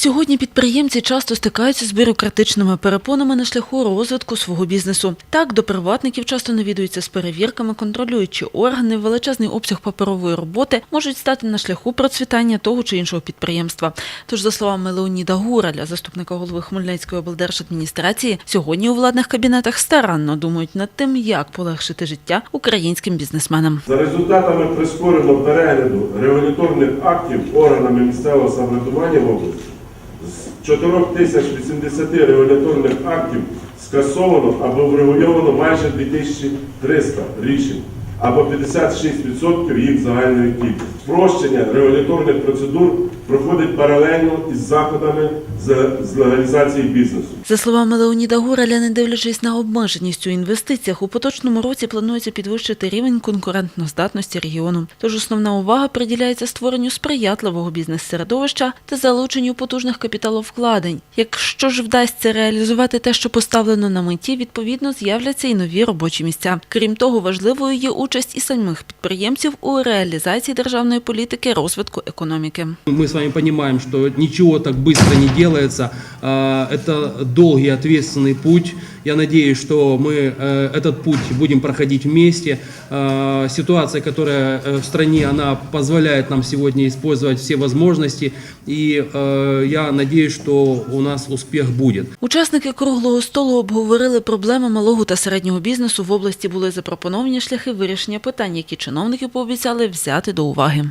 Сьогодні підприємці часто стикаються з бюрократичними перепонами на шляху розвитку свого бізнесу. Так, до приватників часто навідуються з перевірками, контролюючі органи, величезний обсяг паперової роботи можуть стати на шляху процвітання того чи іншого підприємства. Тож, за словами Леоніда Гураля, заступника голови Хмельницької облдержадміністрації, сьогодні у владних кабінетах старанно думають над тим, як полегшити життя українським бізнесменам. За результатами прискореного перегляду регуляторних актів органами місцевого самоврядування в області 4080 регуляторних актів скасовано або врегульовано майже 2300 рішень, або 56% їх загальної кількості. Спрощення регуляторних процедур проходить паралельно із заходами з легалізації бізнесу. За словами Леоніда Гураля, не дивлячись на обмеженість у інвестиціях, у поточному році планується підвищити рівень конкурентноздатності регіону. Тож основна увага приділяється створенню сприятливого бізнес-середовища та залученню потужних капіталовкладень. Якщо ж вдасться реалізувати те, що поставлено на меті, відповідно з'являться і нові робочі місця. Крім того, важливою є участь і самих підприємців у реалізації державної політики розвитку економіки. Мы с вами понимаем, что ничего так быстро не делается. А, Это долгий, ответственный путь. Я надеюсь, что мы э, этот путь будем проходить вместе. А, Ситуация, которая э, в стране, она позволяет нам сегодня использовать все возможности. И э, я надеюсь, что у нас успех будет. Учасники круглого столу обговорили проблеми малого та середнього бізнесу. В області були запропоновані шляхи вирішення питань, які чиновники пообіцяли взяти до уваги.